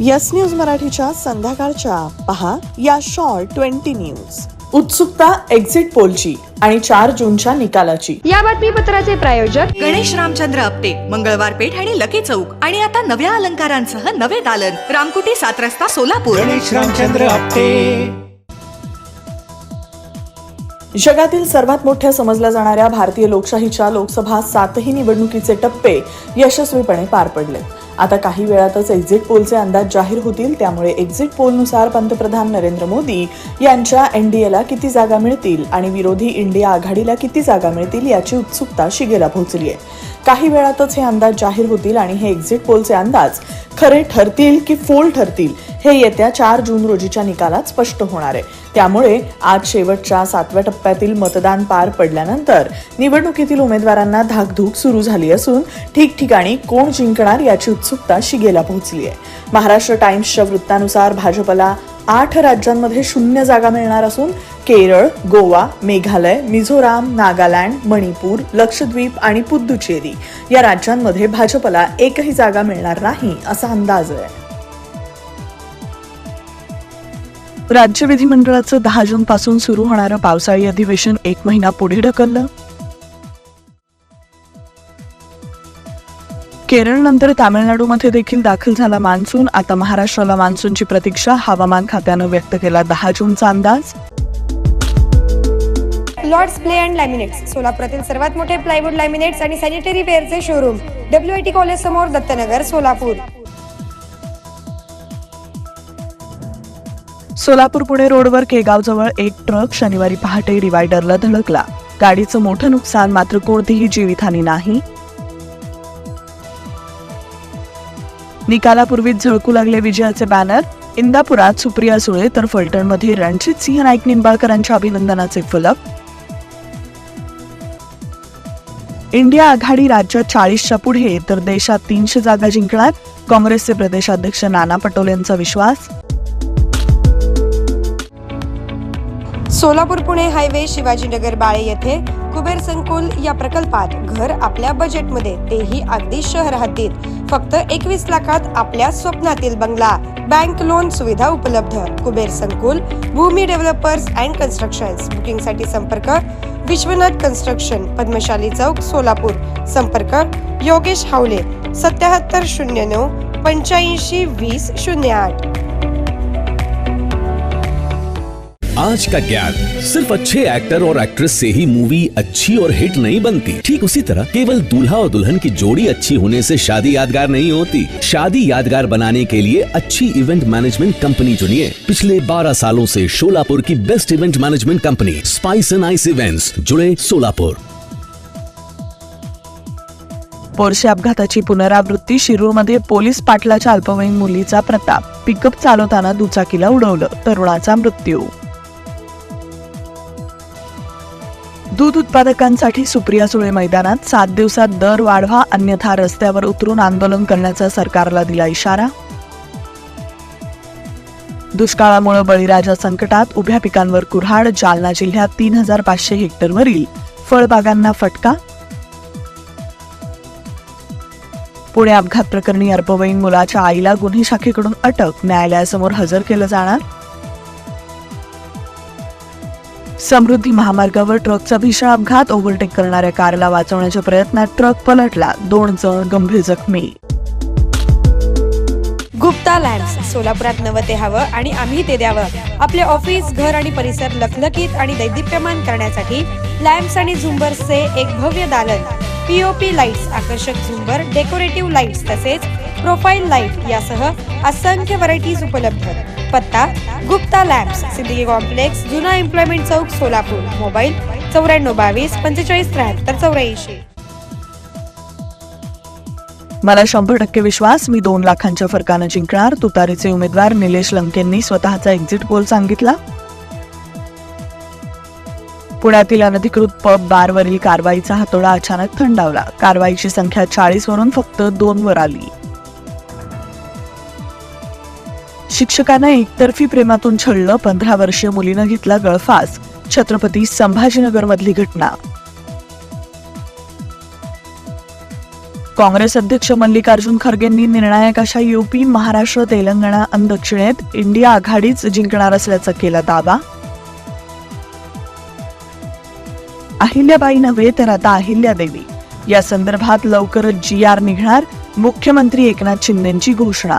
Yes news मराठीच्या संध्याकाळच्या. पहा या शॉर्ट ट्वेंटी न्यूज. उत्सुकता एक्झिट पोलची आणि चार जूनच्या निकालाची. या बातमीपत्राचे प्रायोजक गणेश रामचंद्र आपटे मंगळवार पेठ आणि लकी चौक आणि आता नव्या अलंकारांसह नवे दालन रामकुटी सात रस्ता सोलापूर. गणेश रामचंद्र आपटे. जगातील सर्वात मोठ्या समजल्या जाणाऱ्या भारतीय लोकशाहीच्या लोकसभा सातही निवडणुकीचे टप्पे यशस्वीपणे पार पडले. आता काही वेळातच एक्झिट पोलचे अंदाज जाहीर होतील. त्यामुळे एक्झिट पोलनुसार पंतप्रधान नरेंद्र मोदी यांच्या एनडीएला किती जागा मिळतील आणि विरोधी इंडिया आघाडीला किती जागा मिळतील याची उत्सुकता शिगेला पोहोचली आहे काही वेळातच हे अंदाज जाहीर होतील आणि हे एक्झिट पोलचे अंदाज खरे ठरतील की फोल ठरतील हे येत्या चार जून रोजीच्या निकालात स्पष्ट होणार आहे. त्यामुळे आज शेवटच्या सातव्या टप्प्यातील मतदान पार पडल्यानंतर निवडणुकीतील उमेदवारांना धाकधूक सुरू झाली असून ठिकठिकाणी कोण जिंकणार याची उत्सुकता शिगेला पोहोचली आहे. महाराष्ट्र टाइम्सच्या वृत्तानुसार भाजपला आठ राज्यांमध्ये शून्य जागा मिळणार असून केरळ गोवा मेघालय मिझोराम नागालँड मणिपूर लक्षद्वीप आणि पुद्दुचेरी या राज्यांमध्ये भाजपला एकही जागा मिळणार नाही असा अंदाज आहे. राज्य विधिमंडळाचं दहा जूनपासून सुरू होणारं पावसाळी अधिवेशन एक महिना पुढे ढकललं. केरळनंतर तामिळनाडूमध्ये देखील दाखल झाला मान्सून. आता महाराष्ट्राला मान्सूनची प्रतीक्षा हवामान खात्यानं व्यक्त केला. दहा जूनचा अंदाज. लॉर्ड्स प्ले अँड लॅमिनेट्स सोलापुरातील सर्वात मोठे प्लायवूड लॅमिनेट्स आणि sanitary वेअरचे showroom W T college समोर दत्तनगर सोलापूर. सोलापूर पुणे रोडवर केगावजवळ एक ट्रक शनिवारी पहाटे डिवायडरला धडकला. गाडीचं मोठं नुकसान मात्र कोणतीही जीवितहानी नाही. निकालापूर्वीच झळकू लागले विजयाचे बॅनर इंदापुरात सुप्रिया सुळे तर फलटणमध्ये रणजित सिंह नाईक निंबाळकरांच्या अभिनंदनाचे फलक. इंडिया आघाडी राज्यात चाळीसच्या पुढे तर देशात तीनशे जागा जिंकणार. काँग्रेसचे प्रदेशाध्यक्ष नाना पटोलेंचा विश्वास. सोलापूर पुणे हायवे शिवाजीनगर बाळे येथे कुबेर संकुल या प्रकल्पात घर आपल्या बजेटमध्ये तेही अगदी शहर हद्दीत. फक्त एकवीस लाखात आपल्या स्वप्नातील बंगला. बँक लोन सुविधा उपलब्ध. कुबेर संकुल भूमी डेव्हलपर्स अँड कन्स्ट्रक्शन्स. बुकिंगसाठी संपर्क विश्वनाथ कन्स्ट्रक्शन पद्मशाली चौक सोलापूर. संपर्क योगेश हावले सत्याहत्तर शून्य नऊ पंच्याऐंशी वीस शून्य आठ. आज का ज्ञान सिर्फ़ अच्छे एक्टर और एक्ट्रेस से ही मूवी अच्छी और हिट नहीं बनती। ठीक उसी तरह केवल दूल्हा और दुल्हन की जोड़ी अच्छी होने से शादी यादगार नहीं होती। शादी यादगार बनाने के लिए अच्छी इवेंट मैनेजमेंट कंपनी चुनिए। पिछले 12 सालों से शोलापुर की best event management company spice and ice events जुड़े सोलापुर पोरशे अपघाताची पुनरावृत्ती शिरूरमध्ये पोलीस पाटलाच्या अल्पवयीन मुलीचा प्रताप. पिकअप चालवताना दुचाकीला उडवलं. तरुणाचा मृत्यू. दूध उत्पादकांसाठी सुप्रिया सुळे मैदानात सात दिवसात दर वाढवा अन्यथा रस्त्यावर उतरून आंदोलन करण्याचा सरकारला दिला इशारा. दुष्काळामुळे बळीराजा संकटात उभ्या पिकांवर कुऱ्हाड जालना जिल्ह्यात तीन हजार पाचशे हेक्टरवरील फळबागांना फटका. पुणे अपघात प्रकरणी अल्पवयीन मुलाच्या आईला गुन्हे शाखेकडून अटक न्यायालयासमोर हजर केलं जाणार. समृद्धी महामार्गावर ट्रकचा भीषण अपघात ओव्हरटेक करणाऱ्या कारला वाचवण्याच्या प्रयत्नात ट्रक पलटला दोन जण गंभीर जखमी. गुप्ता लॅम्प्स सोलापुरात नवं ते हवं आणि आम्ही ते द्यावं. आपले ऑफिस घर आणि परिसर लखलखीत आणि दैदिप्यमान करण्यासाठी लॅम्प्स आणि झुंबर्सचे एक भव्य दालन. पीओपी लाईट्स आकर्षक झुंबर डेकोरेटिव्ह लाईट्स तसेच प्रोफाईल लाइट यासह असंख्य व्हरायटीज उपलब्ध. पत्ता गुप्ता लॅब्स सिद्दीकी कॉम्प्लेक्स जुना एम्प्लॉयमेंट चौक सोलापूर. मोबाईल चौऱ्याण्णव बावीस पंचेचाळीस त्र्याहत्तर चौऱ्याऐंशी. मला शंभर टक्के विश्वास मी दोन लाखांच्या फरकानं जिंकणार तुतारीचे उमेदवार निलेश लंकेंनी स्वतःचा एक्झिट पोल सांगितला. पुण्यातील अनधिकृत पब बारवरील कारवाईचा हातोडा अचानक थंडावला. कारवाईची संख्या चाळीस वरून फक्त दोन वर आली. शिक्षकानं एकतर्फी प्रेमातून छळलं पंधरा वर्षीय मुलीनं घेतला गळफास. छत्रपती संभाजीनगर मधली घटना. काँग्रेस अध्यक्ष मल्लिकार्जुन खरगेंनी निर्णायक अशा युपी महाराष्ट्र तेलंगणा आणि दक्षिणेत इंडिया आघाडीच जिंकणार असल्याचा केला दावा. अहिल्याबाई नव्हे तर आता अहिल्यादेवी. या संदर्भात लवकरच जी आर निघणार मुख्यमंत्री एकनाथ शिंदेची घोषणा.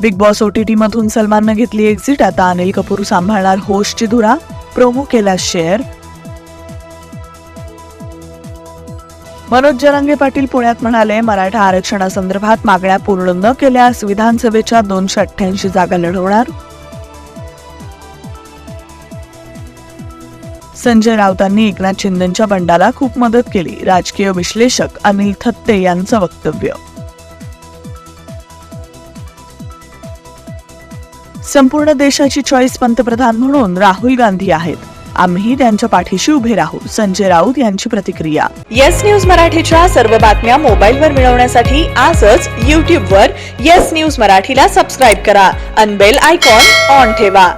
बिग बॉस ओटीटी मधून सलमाननं घेतली एक्झिट आता अनिल कपूर सांभाळणार होस्टची धुरा. प्रोमो केला शेअर मनोज जरांगे पाटील पुण्यात म्हणाले मराठा आरक्षणासंदर्भात मागण्या पूर्ण न केल्यास विधानसभेच्या दोनशे अठ्ठ्याऐंशी जागा लढवणार. संजय राऊतांनी एकनाथ शिंदेच्या बंडाला खूप मदत केली. राजकीय विश्लेषक अनिल थत्ते यांचं वक्तव्य. संपूर्ण देशाची चॉईस पंतप्रधान म्हणून राहुल गांधी आहेत. आम्ही त्यांच्या पाठीशी उभे राहू संजय राऊत यांची प्रतिक्रिया. येस न्यूज मराठीच्या सर्व बातम्या मोबाईलवर मिळवण्यासाठी आजच यूट्यूबवर येस न्यूज मराठीला सबस्क्राईब करा. अनबेल आयकॉन ऑन ठेवा.